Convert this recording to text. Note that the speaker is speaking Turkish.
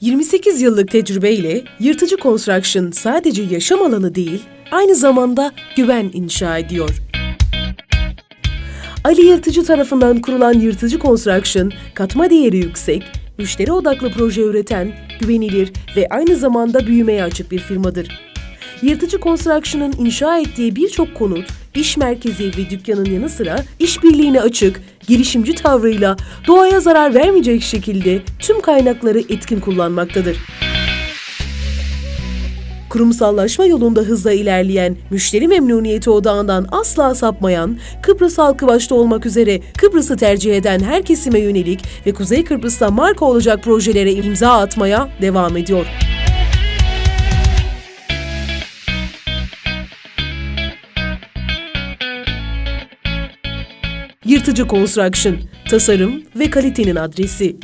28 yıllık tecrübeyle Yırtıcı Construction sadece yaşam alanı değil, aynı zamanda güven inşa ediyor. Ali Yırtıcı tarafından kurulan Yırtıcı Construction, katma değeri yüksek, müşteri odaklı proje üreten, güvenilir ve aynı zamanda büyümeye açık bir firmadır. Yırtıcı Construction'ın inşa ettiği birçok konut, iş merkezi ve dükkanın yanı sıra işbirliğine açık, girişimci tavrıyla doğaya zarar vermeyecek şekilde tüm kaynakları etkin kullanmaktadır. Kurumsallaşma yolunda hızla ilerleyen, müşteri memnuniyeti odağından asla sapmayan, Kıbrıs halkı başta olmak üzere Kıbrıs'ı tercih eden her kesime yönelik ve Kuzey Kıbrıs'ta marka olacak projelere imza atmaya devam ediyor. Yırtıcı Construction, tasarım ve kalitenin adresi.